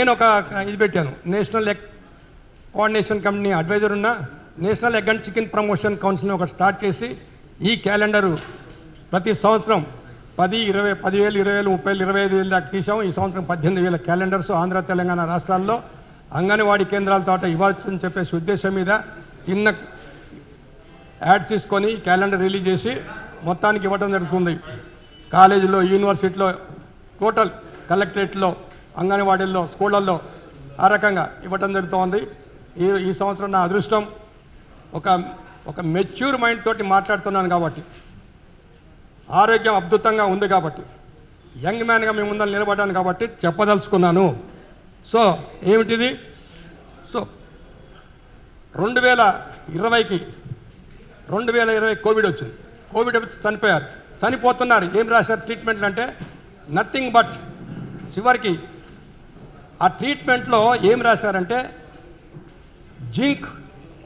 నేను ఒక ఇది పెట్టాను. National egg coordination company adviser ఉన్న national egg and chicken promotion కౌన్సిల్ని ఒకటి స్టార్ట్ చేసి ఈ క్యాలెండరు ప్రతి సంవత్సరం పది ఇరవై పదివేలు ఇరవై వేలు ముప్పై వేలు ఇరవై ఐదు వేలు దాకా తీసాం. ఈ సంవత్సరం పద్దెనిమిది వేల క్యాలెండర్స్ ఆంధ్ర తెలంగాణ రాష్ట్రాల్లో అంగన్వాడీ కేంద్రాలతో ఇవ్వచ్చని చెప్పేసి ఉద్దేశం మీద చిన్న యాడ్ తీసుకొని క్యాలెండర్ రిలీజ్ చేసి మొత్తానికి ఇవ్వడం జరుగుతుంది. కాలేజీలో యూనివర్సిటీలో టోటల్ కలెక్టరేట్లో అంగన్వాడీల్లో స్కూళ్ళల్లో ఆ రకంగా ఇవ్వటం జరుగుతోంది. ఈ ఈ సంవత్సరం నా అదృష్టం ఒక ఒక మెచ్యూర్ మైండ్ తోటి మాట్లాడుతున్నాను కాబట్టి ఆరోగ్యం అద్భుతంగా ఉంది కాబట్టి యంగ్ మ్యాన్గా మేము ముందర నిలబడ్డాను కాబట్టి చెప్పదలుచుకున్నాను. సో ఏమిటిది? సో రెండు వేల ఇరవైకి రెండు వేల ఇరవై కోవిడ్ వచ్చింది. కోవిడ్ వచ్చి చనిపోయారు. చనిపోతున్నారు. ఏం రాశారు? ట్రీట్మెంట్లు అంటే నథింగ్ బట్ చివరికి ఆ ట్రీట్మెంట్లో ఏం రాశారంటే zinc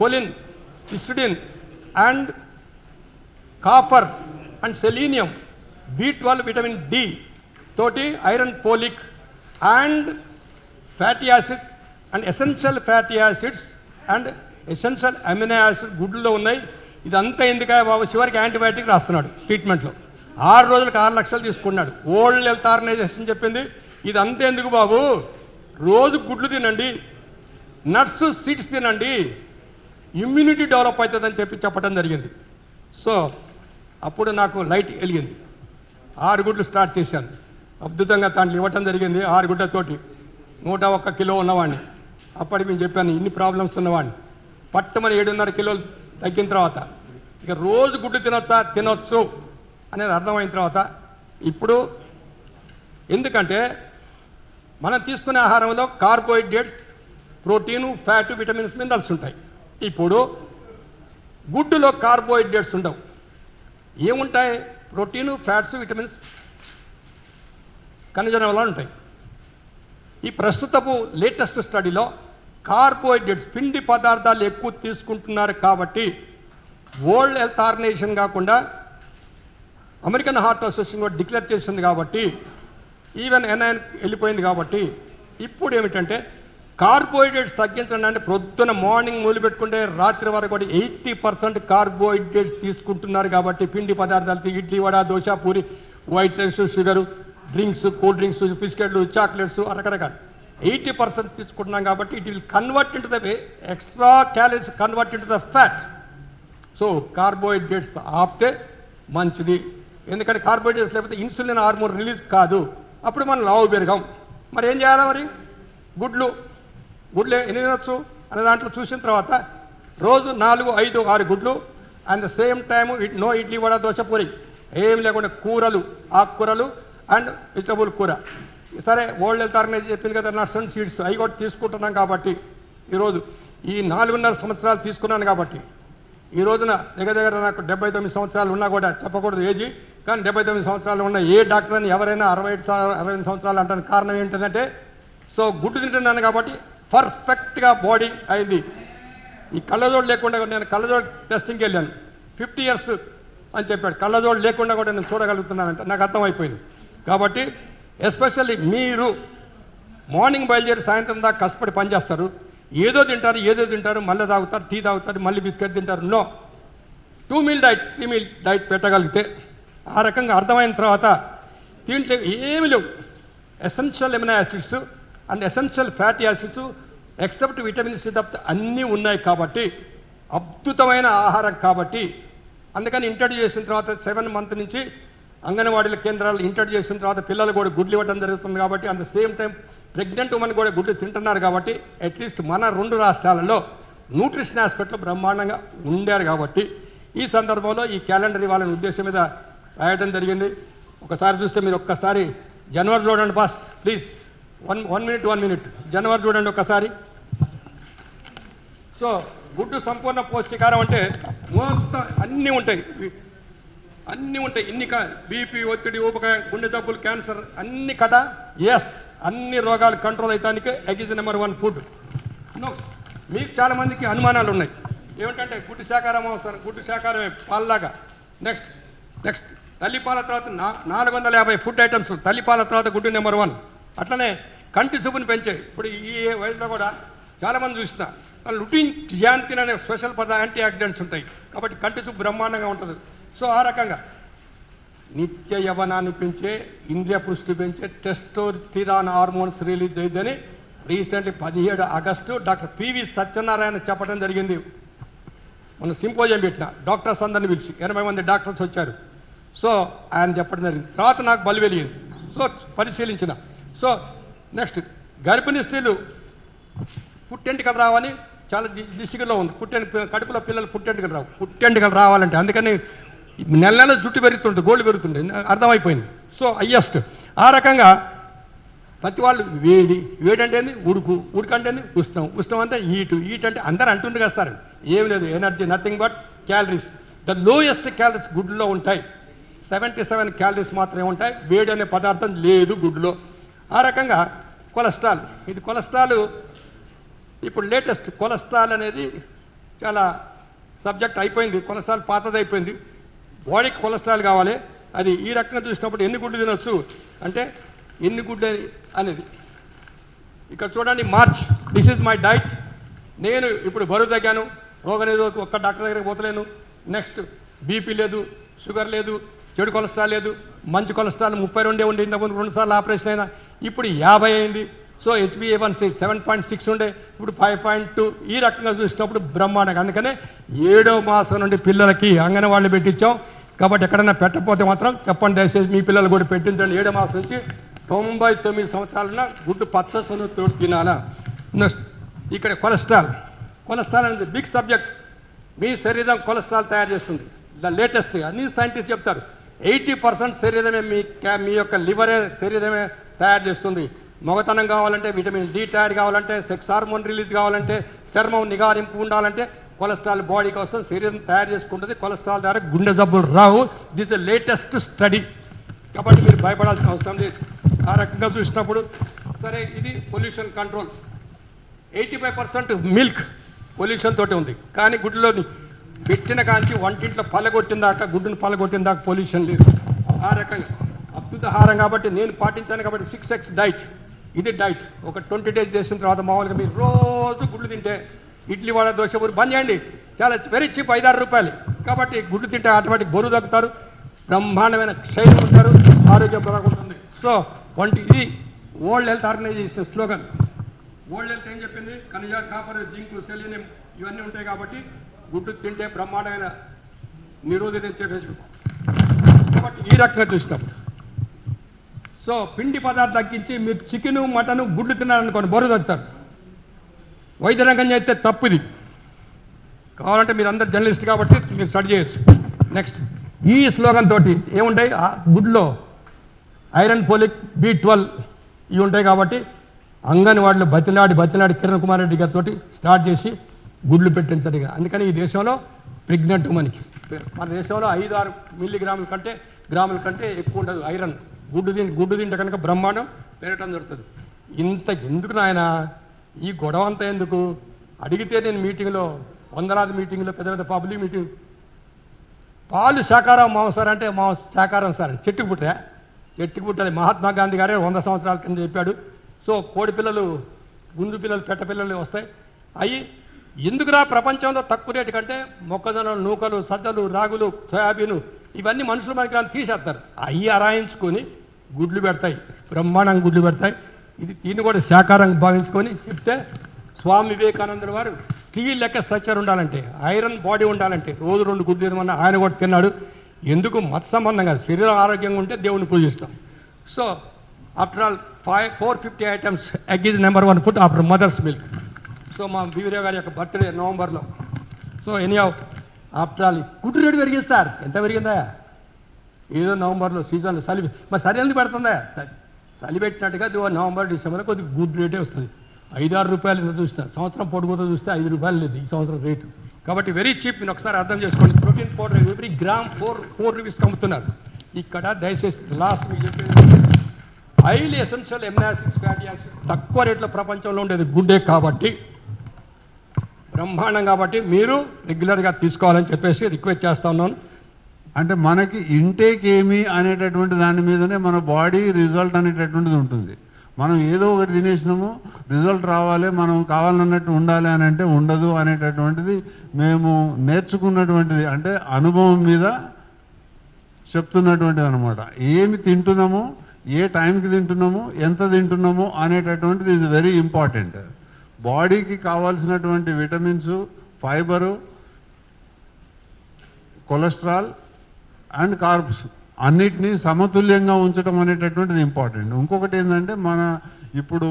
choline histidine and copper and selenium B twelve vitamin D తోటి iron folic and fatty acids and essential fatty acids and essential amino acid గుడ్లో ఉన్నాయి. ఇదంతా ఎందుక బాబు? చివరికి యాంటీబయాటిక్ రాస్తున్నాడు ట్రీట్మెంట్లో. ఆరు రోజులకు ఆరు లక్షలు తీసుకున్నాడు. ఓల్డ్ హెల్త్ ఆర్గనైజేషన్ చెప్పింది. ఇదంతా ఎందుకు బాబు? రోజు గుడ్లు తినండి నట్స్ సీడ్స్ తినండి ఇమ్యూనిటీ డెవలప్ అవుతుందని చెప్పి చెప్పడం జరిగింది. సో అప్పుడు నాకు లైట్ వెలిగింది. ఆరు గుడ్లు స్టార్ట్ చేశాను. అద్భుతంగా తాను ఇవ్వటం జరిగింది ఆరు గుడ్లతోటి. నూట ఒక్క కిలో ఉన్నవాడిని. అప్పటికి నేను చెప్పాను ఇన్ని ప్రాబ్లమ్స్ ఉన్నవాడిని. పట్టమని ఏడున్నర కిలోలు తగ్గిన తర్వాత ఇక రోజు గుడ్డు తినొచ్చా? తినొచ్చు. అనేది అర్థమైన తర్వాత ఇప్పుడు ఎందుకంటే మనం తీసుకునే ఆహారంలో carbohydrates protein fat vitamins minerals ఉంటాయి. ఇప్పుడు గుడ్డులో కార్బోహైడ్రేట్స్ ఉండవు. ఏముంటాయి? ప్రోటీను ఫ్యాట్స్ విటమిన్స్ ఖనిజనాలు ఉంటాయి. ఈ ప్రస్తుతపు లేటెస్ట్ స్టడీలో కార్బోహైడ్రేట్స్ పిండి పదార్థాలు ఎక్కువ తీసుకుంటున్నారు కాబట్టి వరల్డ్ హెల్త్ ఆర్గనైజేషన్ కాకుండా అమెరికన్ హార్ట్ అసోసియేషన్ కూడా డిక్లేర్ చేసింది కాబట్టి ఈవెన్ ఎన్ఐఎన్ వెళ్ళిపోయింది కాబట్టి ఇప్పుడు ఏమిటంటే కార్బోహైడ్రేట్స్ తగ్గించండి అంటే ప్రొద్దున మార్నింగ్ మొదలు పెట్టుకుంటే రాత్రి వరకు కూడా ఎయిటీ పర్సెంట్ కార్బోహైడ్రేట్స్ తీసుకుంటున్నారు కాబట్టి పిండి పదార్థాలు idli vada dosa puri white rice sugar drinks cool drinks బిస్కెట్లు చాక్లెట్స్ రకరకాలు. ఎయిటీ పర్సెంట్ తీసుకుంటున్నాం కాబట్టి it will convert into the extra calories convert into the fat so carbohydrates ఆపితే మంచిది. ఎందుకంటే కార్బోహైడ్రేట్స్ లేకపోతే ఇన్సులిన్ హార్మోన్ రిలీజ్ కాదు. అప్పుడు మనం లావు పెరగం. మరి ఏం చేయాలి మరి? గుడ్లు. గుడ్లు ఎన్ని తినొచ్చు? అనే దాంట్లో చూసిన తర్వాత రోజు నాలుగు ఐదు ఆరు గుడ్లు and same time no idli vada dosa puri. ఏం లేకుండా కూరలు ఆకుకూరలు అండ్ వెజిటబుల్ కూర. సరే ఓల్డ్ హెల్త్ ఆర్గనైజ్ చెప్పింది కదా నర్సన్ సీడ్స్ అవి కూడా తీసుకుంటున్నాం కాబట్టి ఈరోజు ఈ నాలుగున్నర సంవత్సరాలు తీసుకున్నాను కాబట్టి ఈ రోజున దగ్గర దగ్గర నాకు డెబ్బై తొమ్మిది సంవత్సరాలు ఉన్నా కూడా చెప్పకూడదు ఏజీ. కానీ డెబ్బై తొమ్మిది సంవత్సరాలు ఉన్న ఏ డాక్టర్ అని ఎవరైనా అరవై ఐదు అరవై ఎనిమిది సంవత్సరాలు అంటానికి కారణం ఏంటంటే సో గుడ్డు తింటున్నాను కాబట్టి పర్ఫెక్ట్గా బాడీ అయింది. ఈ కళ్ళజోడు లేకుండా కూడా నేను కళ్ళజోడు టెస్టింగ్కి వెళ్ళాను. ఫిఫ్టీ ఇయర్స్ అని చెప్పాడు. కళ్ళజోడు లేకుండా కూడా నేను చూడగలుగుతున్నానంటే. నాకు అర్థమైపోయింది. కాబట్టి ఎస్పెషల్లీ మీరు మార్నింగ్ బయలుదేరి సాయంత్రం దాకా కష్టపడి పనిచేస్తారు ఏదో తింటారు ఏదో తింటారు మళ్ళీ తాగుతారు టీ తాగుతారు మళ్ళీ బిస్కెట్ తింటారు. No. Two meal diet three meal diet పెట్టగలిగితే ఆ రకంగా అర్థమైన తర్వాత దీంట్లో ఏమి లేవు. Essential amino acids and essential fatty acids except vitamin C తప్పితే అన్నీ ఉన్నాయి కాబట్టి అద్భుతమైన ఆహారం కాబట్టి అందుకని ఇంట్రడ్యూస్ చేసిన తర్వాత సెవెన్ మంత్ నుంచి అంగన్వాడీల కేంద్రాలు ఇంట్రడ్యూస్ చేసిన తర్వాత పిల్లలు కూడా గుడ్లు ఇవ్వడం జరుగుతుంది కాబట్టి at the same time pregnant women కూడా గుడ్లు తింటున్నారు కాబట్టి అట్లీస్ట్ మన రెండు రాష్ట్రాలలో న్యూట్రిషన్ ఆస్పెక్ట్లో బ్రహ్మాండంగా ఉండారు కాబట్టి ఈ సందర్భంలో ఈ క్యాలెండర్ ఇవ్వాలనే ఉద్దేశం మీద రాయడం జరిగింది. ఒకసారి చూస్తే మీరు ఒక్కసారి జనవరి చూడండి boss please. One one minute one minute. జనవరి చూడండి ఒక్కసారి. సో గుడ్డు సంపూర్ణ పౌష్టికారం అంటే మొత్తం అన్నీ ఉంటాయి. అన్నీ ఉంటాయి. ఇన్ని బీపీ ఒత్తిడి ఊపకాయం గుండె జబ్బులు క్యాన్సర్ అన్ని కట. ఎస్ అన్ని రోగాలు control అవుతానికి egg is number one food. No మీకు చాలామందికి అనుమానాలు ఉన్నాయి. ఏమిటంటే గుడ్డు శాకారం అవసరం. గుడ్డు శాకారమే పాల్లాగా. నెక్స్ట్. నెక్స్ట్ తల్లిపాల తర్వాత నాలుగు వందల యాభై ఫుడ్ ఐటమ్స్ తల్లిపాల తర్వాత గుడ్డు నెంబర్ వన్ అట్లనే కంటి చూపుని పెంచే. ఇప్పుడు ఈ వయసులో కూడా చాలామంది చూసిన లుటిన్ జియాంతిన్ అనే స్పెషల్ పద యాంటీ ఆక్సిడెంట్స్ ఉంటాయి. కాబట్టి కంటి చూపు బ్రహ్మాండంగా ఉంటుంది. సో ఆ రకంగా నిత్య యవనాన్ని పెంచే ఇంద్రియ పుష్టి పెంచే టెస్టోస్టిరాన్ హార్మోన్స్ రిలీజ్ అయ్యిందని రీసెంట్లీ పదిహేడు August doctor P V Satyanarayana చెప్పడం జరిగింది. మన సింపోజియం పెట్టిన. డాక్టర్స్ అందరిని పిలిచి ఎనభై మంది డాక్టర్స్ వచ్చారు. సో ఆయన చెప్పడం జరిగింది. తర్వాత నాకు బలి వెలిగింది. సో పరిశీలించిన. సో నెక్స్ట్ గర్భిణీ స్త్రీలు పుట్టెంటికలు రావని చాలా డి- ఉంది. పుట్టెంటి కడుపులో పిల్లలు పుట్టెంటికలు రావు. పుట్టెంటికలు రావాలంటే అందుకని నెల నెల జుట్టు పెరుగుతుంటుంది గోల్డ్ పెరుగుతుంది అర్థమైపోయింది. So highest. ఆ రకంగా ప్రతి వాళ్ళు వేడి వేడి అంటే ఏంది? ఉడుకు. ఉడుకు అంటే ఏంది? ఉష్ణం. ఉష్ణం అంటే హీటు. హీట్ అంటే అందరు అంటుంది కదా సార్. ఏం లేదు energy nothing but calories. The lowest calories గుడ్లో ఉంటాయి. సెవెంటీ సెవెన్ క్యాలరీస్ మాత్రమే ఉంటాయి. వేడి అనే పదార్థం లేదు గుడ్లో. ఆ రకంగా కొలెస్ట్రాల్. ఇది కొలెస్ట్రాల్ ఇప్పుడు లేటెస్ట్ కొలెస్ట్రాల్ అనేది చాలా సబ్జెక్ట్ అయిపోయింది. కొలెస్ట్రాల్ పాతదైపోయింది బాడీకి కొలెస్ట్రాల్ కావాలి. అది ఈ రకంగా చూసినప్పుడు ఎన్ని గుడ్లు తినొచ్చు? అంటే ఎన్ని గుడ్లు అనేది. ఇక్కడ చూడండి March. This is my diet నేను ఇప్పుడు బరువు తగ్గాను. రోగనిరోధక ఒక్క డాక్టర్ దగ్గరికి పోతలేను. నెక్స్ట్ బీపీ లేదు షుగర్ లేదు చెడు కొలెస్ట్రాల్ లేదు మంచి కొలెస్ట్రాల్ ముప్పై రెండే ఉండే ఇంతకుముందు రెండు సార్లు ఆపరేషన్ అయినా ఇప్పుడు యాభై అయింది. So HBA one six seven point six ఉండే ఇప్పుడు ఫైవ్ పాయింట్ టూ ఈ రకంగా చూసినప్పుడు బ్రహ్మాండంగా. అందుకనే ఏడో మాసం నుండి పిల్లలకి అంగన్వాళ్ళు పెట్టించాం. కాబట్టి ఎక్కడైనా పెట్టకపోతే మాత్రం చెప్పండి దయచేసి మీ పిల్లలు కూడా పెట్టించండి. ఏడో మాసం నుంచి తొంభై తొమ్మిది సంవత్సరాలన గుడ్డు పచ్చ తోడు తినాలా. నెక్స్ట్ ఇక్కడ కొలెస్ట్రాల్. కొలెస్ట్రాల్ అనేది బిగ్ సబ్జెక్ట్. మీ శరీరం కొలెస్ట్రాల్ తయారు చేస్తుంది. ద లేటెస్ట్ అన్ని సైంటిస్ట్ చెప్తారు. ఎయిటీ పర్సెంట్ శరీరమే మీ మీ యొక్క లివరే శరీరమే తయారు చేస్తుంది. మగతనం కావాలంటే విటమిన్ డి తయారు కావాలంటే సెక్స్ హార్మోన్ రిలీజ్ కావాలంటే చర్మం నిగారింపు ఉండాలంటే కొలెస్ట్రాల్ బాడీ కోసం శరీరం తయారు చేసుకుంటుంది. కొలెస్ట్రాల్ ద్వారా గుండె జబ్బులు రావు. This the latest study. కాబట్టి మీరు భయపడాల్సిన అవసరం లేదు. ఆ రకంగా చూసినప్పుడు సరే ఇది pollution control. Eighty five percent milk pollution తోటి ఉంది. కానీ గుడ్లోని పెట్టిన కాంచి వంటింట్లో పలగొట్టిన దాకా గుడ్డును పలగొట్టిన దాకా పొల్యూషన్ లేదు. ఆ రకంగా. అద్భుతహారం కాబట్టి నేను పాటించాను కాబట్టి సిక్స్ ఎక్స్ డైట్. ఇది డైట్. ఒక ట్వంటీ డేస్ చేసిన తర్వాత మామూలుగా మీరు రోజు గుడ్లు తింటే ఇడ్లీ వడ దోశ ఊరు బంద్ చేయండి. చాలా వెరీ చీప్ ఐదారు రూపాయలు. కాబట్టి గుడ్లు తింటే ఆటోమేటిక్ బరువు తగ్గుతారు బ్రహ్మాండమైన క్షయం ఉంటారు ఆరోగ్యం బాగుంటుంది సో వంటి ఇది world health organisation slogan. Old health ఏం చెప్పింది? ఖనిజాలు కాపర్ జింక్ సెలీనియం ఇవన్నీ ఉంటాయి కాబట్టి గుడ్డు తింటే బ్రహ్మాండమైన నిరోధించే బట్ ఈ రకంగా చూస్తాం. సో పిండి పదార్థం తగ్గించి మీరు చికెను మటను గుడ్లు తిన్నారనుకోండి బరువు తగ్గుతారు. వైద్యరంగం చేస్తే తప్పుది. కావాలంటే మీరు అందరు జర్నలిస్ట్ కాబట్టి మీరు స్టడీ చేయొచ్చు. నెక్స్ట్ ఈ స్లోగన్ తోటి ఏముంటాయి? ఆ గుడ్లో ఐరన్ పోలిక్ బి ట్వెల్వ్ ఇవి ఉంటాయి కాబట్టి అంగన్వాడీలు బతిలాడి బతిలాడి కిరణ్ కుమార్ రెడ్డి గారితో స్టార్ట్ చేసి గుడ్లు పెట్టించారు అందుకని ఈ దేశంలో ప్రెగ్నెంట్ మనకి మన దేశంలో ఐదు ఆరు మిల్లీగ్రాముల కంటే గ్రాముల కంటే ఎక్కువ ఉండదు ఐరన్. గుడ్డు తింటే గుడ్డు తింటే కనుక బ్రహ్మాండం పెరగటం జరుగుతుంది. ఇంత ఎందుకు నాయన? ఈ గొడవ అంతా ఎందుకు? అడిగితే నేను మీటింగ్లో వందలాది మీటింగ్లో పెద్ద పెద్ద పబ్లిక్ మీటింగ్. పాలు శాకారం మాంసారం అంటే మా శాకారం సార్ చెట్టుకు పుట్టే? చెట్టుకు పుట్టాలి. మహాత్మా గాంధీ గారే వంద సంవత్సరాల కింద చెప్పాడు. సో కోడి పిల్లలు గుండు పిల్లలు పెట్ట పిల్లలు వస్తాయి. అవి ఎందుకురా ప్రపంచంలో తక్కువ రేటు కంటే మొక్కజొన్నలు నూకలు సజ్జలు రాగులు సోయాబీను ఇవన్నీ మనుషులు మనకి తీసేస్తారు. అవి అరాయించుకొని గుడ్లు పెడతాయి. బ్రహ్మాండంగా గుడ్లు పెడతాయి. ఇది దీన్ని కూడా శాకారం భావించుకొని చెప్తే స్వామి వివేకానందుడు వారు స్టీల్ లెక్క స్ట్రక్చర్ ఉండాలంటే ఐరన్ బాడీ ఉండాలంటే రోజు రెండు గుడ్లు తినమన్న ఆయన కూడా తిన్నాడు. ఎందుకు? మత సంబంధం శరీరం ఆరోగ్యంగా ఉంటే దేవుని పూజిస్తాం. So after all five four fifty items egg is number one food after mother's milk. So మా బీవీరావు గారి యొక్క బర్త్డే నవంబర్లో. సో ఎనీ ఆఫ్టర్ ఆల్ గుడ్డు రేటు పెరిగింది సార్. ఎంత పెరిగిందా? ఏదో నవంబర్లో సీజన్లో చలి మరి సరి ఎందుకు పెడుతుందా? సరే చలి పెట్టినట్టుగా నవంబర్ డిసెంబర్లో కొద్దిగా గుడ్ రేటే వస్తుంది. ఐదారు రూపాయలు చూస్తా సంవత్సరం పొడుగుతో చూస్తే ఐదు రూపాయలు లేదు ఈ సంవత్సరం రేటు. కాబట్టి వెరీ చీప్ నేను ఒకసారి అర్థం చేసుకోండి. Protein powder every gram four four రూపీస్కి అమ్ముతున్నారు. ఇక్కడ దయచేసి లాస్ట్ మీకు చెప్పేది highly essential amino acids fatty acids తక్కువ రేట్లో ప్రపంచంలో ఉండేది గుడ్డే కాబట్టి బ్రహ్మాండం కాబట్టి మీరు రెగ్యులర్గా తీసుకోవాలని చెప్పేసి రిక్వెస్ట్ చేస్తా ఉన్నాను. అంటే మనకి ఇంటేక్ ఏమి అనేటటువంటి దాని మీదనే మన బాడీ రిజల్ట్ అనేటటువంటిది ఉంటుంది. మనం ఏదో ఒకటి తినేసినాము రిజల్ట్ రావాలి మనం కావాలన్నట్టు ఉండాలి అని అంటే ఉండదు అనేటటువంటిది మేము నేర్చుకున్నటువంటిది అంటే అనుభవం మీద చెప్తున్నటువంటిది అనమాట ఏమి తింటున్నాము ఏ టైంకి తింటున్నాము ఎంత తింటున్నాము అనేటటువంటిది ఇది వెరీ ఇంపార్టెంట్ బాడీకి కావాల్సినటువంటి vitamins fibre cholesterol and carbs అన్నిటినీ సమతుల్యంగా ఉంచడం అనేటటువంటిది ఇంపార్టెంట్. ఇంకొకటి ఏంటంటే మన ఇప్పుడు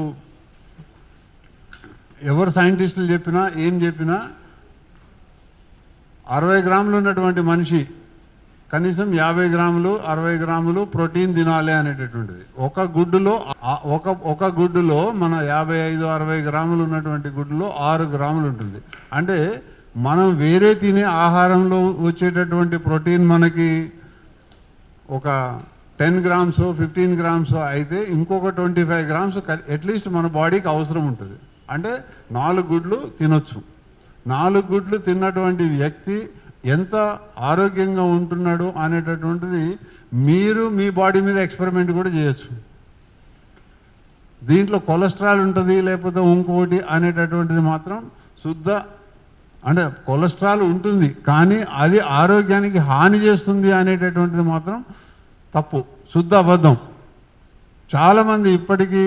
ఎవరు సైంటిస్టులు చెప్పినా ఏం చెప్పినా అరవై గ్రాములు ఉన్నటువంటి మనిషి కనీసం యాభై గ్రాములు అరవై గ్రాములు ప్రోటీన్ తినాలి అనేటటువంటిది. ఒక గుడ్డులో ఒక ఒక గుడ్డులో మన యాభై ఐదు అరవై గ్రాములు ఉన్నటువంటి గుడ్డులో ఆరు గ్రాములు ఉంటుంది. అంటే మనం వేరే తినే ఆహారంలో వచ్చేటటువంటి ప్రోటీన్ మనకి ఒక టెన్ గ్రామ్స్ ఫిఫ్టీన్ గ్రామ్స్ అయితే ఇంకొక ట్వంటీ ఫైవ్ గ్రామ్స్ అట్లీస్ట్ మన బాడీకి అవసరం ఉంటుంది. అంటే నాలుగు గుడ్లు తినొచ్చు. నాలుగు గుడ్లు తిన్నటువంటి వ్యక్తి ఎంత ఆరోగ్యంగా ఉంటున్నాడు అనేటటువంటిది మీరు మీ బాడీ మీద ఎక్స్పెరిమెంట్ కూడా చేయొచ్చు. దీంట్లో కొలెస్ట్రాల్ ఉంటుంది లేకపోతే ఇంకొకటి అనేటటువంటిది మాత్రం శుద్ధ అంటే కొలెస్ట్రాల్ ఉంటుంది కానీ అది ఆరోగ్యానికి హాని చేస్తుంది అనేటటువంటిది మాత్రం తప్పు శుద్ధ అబద్ధం. చాలామంది ఇప్పటికీ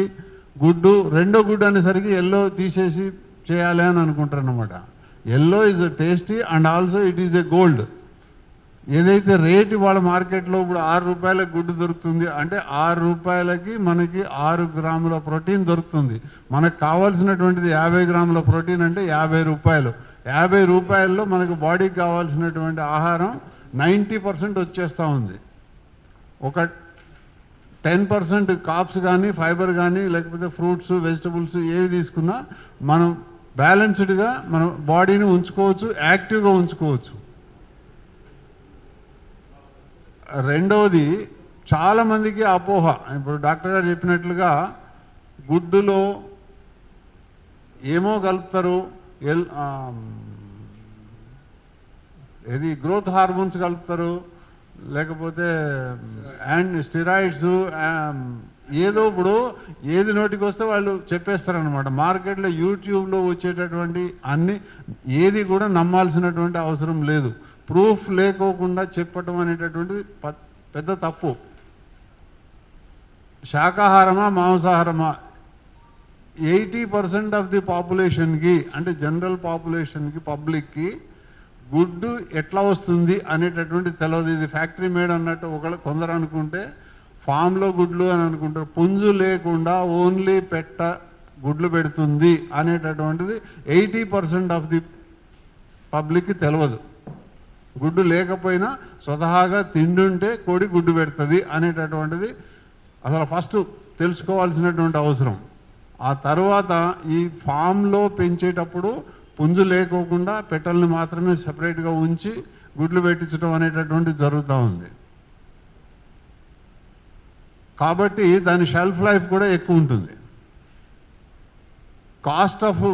గుడ్డు రెండో గుడ్డు అనేసరికి ఎల్లో తీసేసి చేయాలి అని అనుకుంటారు అనమాట yellow is tasty and also it is a gold ఏదైతే రేట్ వాళ్ళ మార్కెట్లో ఇప్పుడు ఆరు రూపాయల గుడ్డు దొరుకుతుంది అంటే ఆరు రూపాయలకి మనకి ఆరు గ్రాముల ప్రోటీన్ దొరుకుతుంది. మనకు కావాల్సినటువంటిది యాభై గ్రాముల ప్రోటీన్ అంటే యాభై రూపాయలు. యాభై రూపాయల్లో మనకు బాడీకి కావాల్సినటువంటి ఆహారం నైంటీ పర్సెంట్ వచ్చేస్తూ ఉంది. ఒక టెన్ పర్సెంట్ కాప్స్ కానీ ఫైబర్ కానీ లేకపోతే ఫ్రూట్స్ వెజిటబుల్స్ ఏవి తీసుకున్నా మనం బ్యాలెన్స్డ్గా మనం బాడీని ఉంచుకోవచ్చు యాక్టివ్గా ఉంచుకోవచ్చు. రెండవది చాలామందికి అపోహ. ఇప్పుడు డాక్టర్ గారు చెప్పినట్లుగా గుడ్డులో ఏమో కలుపుతారు ఎల్ ఇది ఏది గ్రోత్ హార్మోన్స్ కలుపుతారు లేకపోతే అండ్ స్టిరాయిడ్స్ ఏదో ఇప్పుడు ఏది నోటికి వస్తే వాళ్ళు చెప్పేస్తారనమాట మార్కెట్లో యూట్యూబ్లో వచ్చేటటువంటి అన్ని ఏది కూడా నమ్మాల్సినటువంటి అవసరం లేదు. ప్రూఫ్ లేకోకుండా చెప్పటం అనేటటువంటిది ప- పెద్ద తప్పు. శాకాహారమా మాంసాహారమా? ఎయిటీ పర్సెంట్ ఆఫ్ ది పాపులేషన్కి అంటే జనరల్ పాపులేషన్కి పబ్లిక్కి గుడ్డు ఎట్లా వస్తుంది అనేటటువంటి తెలియదు ఇది ఫ్యాక్టరీ మేడ్ అన్నట్టు ఒకళ్ళు కొందరు అనుకుంటే ఫామ్లో గుడ్లు అని అనుకుంటారు. పుంజు లేకుండా ఓన్లీ పెట్ట గుడ్లు పెడుతుంది అనేటటువంటిది ఎయిటీ పర్సెంట్ ఆఫ్ ది పబ్లిక్కి తెలియదు గుడ్డు లేకపోయినా స్వతహాగా తిండుంటే కోడి గుడ్డు పెడుతుంది అనేటటువంటిది అసలు ఫస్ట్ తెలుసుకోవాల్సినటువంటి అవసరం. ఆ తర్వాత ఈ ఫామ్లో పెంచేటప్పుడు పుంజు లేకోకుండా పెట్టల్ని మాత్రమే సపరేట్గా ఉంచి గుడ్లు పెట్టించడం అనేటటువంటిది జరుగుతూ ఉంది. కాబట్టి దాని షెల్ఫ్ లైఫ్ కూడా ఎక్కువ ఉంటుంది. కాస్ట్ ఆఫ్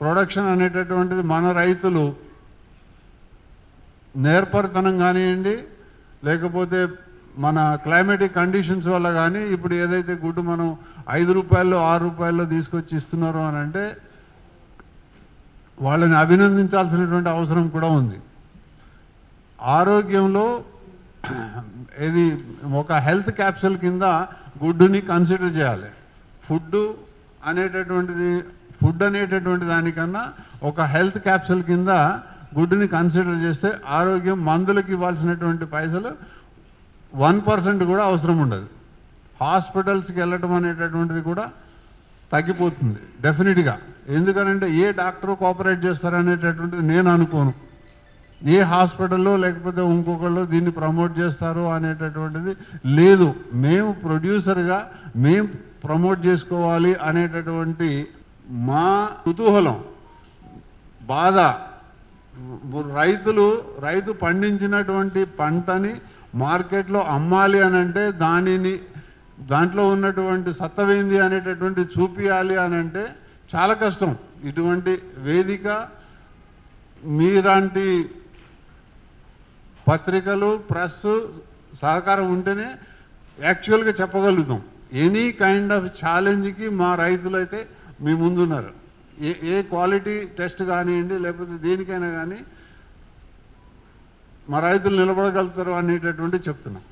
ప్రొడక్షన్ అనేటటువంటిది మన రైతులు నేర్పరితనం కానివ్వండి లేకపోతే మన క్లైమేటిక్ కండిషన్స్ వల్ల కానీ ఇప్పుడు ఏదైతే గుడ్డు మనం ఐదు రూపాయల్లో ఆరు రూపాయల్లో తీసుకొచ్చి ఇస్తున్నారో అని అంటే వాళ్ళని అభినందించాల్సినటువంటి అవసరం కూడా ఉంది. ఆరోగ్యంలో ఇది ఒక హెల్త్ క్యాప్సూల్ కింద గుడ్డుని కన్సిడర్ చేయాలి. ఫుడ్ అనేటటువంటిది ఫుడ్ అనేటటువంటి దానికన్నా ఒక హెల్త్ క్యాప్సూల్ కింద గుడ్డుని కన్సిడర్ చేస్తే ఆరోగ్యం మందులకు ఇవ్వాల్సినటువంటి పైసలు వన్ పర్సెంట్ కూడా అవసరం ఉండదు. హాస్పిటల్స్కి వెళ్ళటం అనేటటువంటిది కూడా తగ్గిపోతుంది డెఫినెట్గా. ఎందుకనంటే ఏ డాక్టర్ కోఆపరేట్ చేస్తారనేటటువంటిది నేను అనుకోను. ఏ హాస్పిటల్లో లేకపోతే ఇంకొకళ్ళు దీన్ని ప్రమోట్ చేస్తారు అనేటటువంటిది లేదు. మేము ప్రొడ్యూసర్గా మేము ప్రమోట్ చేసుకోవాలి అనేటటువంటి మా కుతూహలం బాధ. రైతులు రైతు పండించినటువంటి పంటని మార్కెట్లో అమ్మాలి అని అంటే దానిని దాంట్లో ఉన్నటువంటి సత్తవేంది అనేటటువంటి చూపియాలి అని అంటే చాలా కష్టం. ఇటువంటి వేదిక మీలాంటి పత్రికలు ప్రెస్ సహకారం ఉంటేనే యాక్చువల్గా చెప్పగలుగుతాం. ఎనీ కైండ్ ఆఫ్ ఛాలెంజ్కి మా రైతులు అయితే మీ ముందున్నారు. ఏ ఏ క్వాలిటీ టెస్ట్ కానివ్వండి లేకపోతే దేనికైనా కానీ మా రైతులు నిలబడగలుగుతారు అనేటటువంటి చెప్తున్నాం.